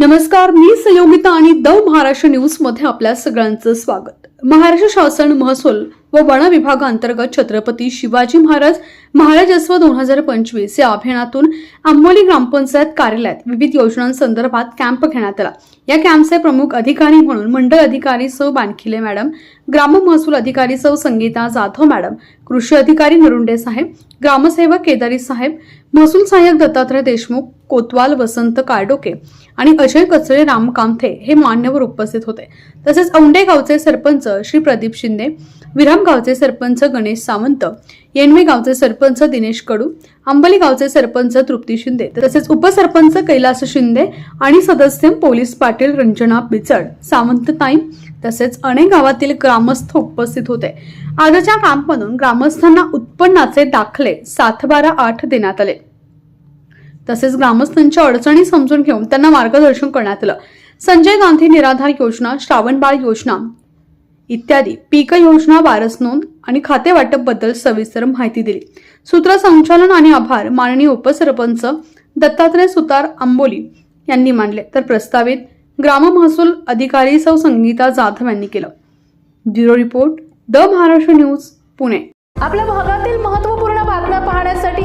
नमस्कार मी संयोगिता आणि द महाराष्ट्र न्यूजमध्ये आपल्या सगळ्यांचं स्वागत. महाराष्ट्र शासन महसूल व वन विभागांतर्गत छत्रपती शिवाजी महाराज महाराजस्व दोन हजार पंचवीस या अभियानातून आंबोली ग्रामपंचायत कार्यालयात विविध योजनांसंदर्भात कॅम्प घेण्यात आला. या कॅम्पचे प्रमुख अधिकारी म्हणून मंडळ अधिकारी सौ बानखिले मॅडम ग्राम महसूल अधिकारी सौ संगीता जाधव मॅडम कृषी अधिकारी नरुंडे साहेब ग्रामसेवक केदारी साहेब महसूल सहाय्यक दत्तात्रय देशमुख कोतवाल वसंत काळडोके आणि अजय कचरे राम कामथे हे मान्यवर उपस्थित होते. तसेच औंढे गावचे सरपंच श्री प्रदीप शिंदे विराम गावचे सरपंच गणेश सावंत येणवे गावचे सरपंच दिनेश कडू अंबली गावचे सरपंच तृप्ती शिंदे तसेच उपसरपंच कैलास शिंदे आणि सदस्य पोलीस पाटील रंजना बिचड सावंत ताईम तसेच अनेक गावातील ग्रामस्थ उपस्थित होते. आजच्या कॅम्पमधून ग्रामस्थांना उत्पन्नाचे दाखले सात बारा आठ देण्यात आले. तसेच ग्रामस्थांच्या अडचणी समजून घेऊन त्यांना मार्गदर्शन करण्यात आलं. संजय गांधी निराधार योजना श्रावणबाळ योजना इत्यादी पीक योजना वारस नोंद आणि खाते वाटपबद्दल सविस्तर माहिती दिली. सूत्रसंचालन आणि आभार माननीय उपसरपंच दत्तात्रय सुतार आंबोली यांनी मानले तर प्रस्तावित ग्राम महसूल अधिकारी सौ संगीता जाधव यांनी केलं. Bureau report the Maharashtra news Pune. आपल्या भागातील महत्त्वपूर्ण बातम्या पाहण्यासाठी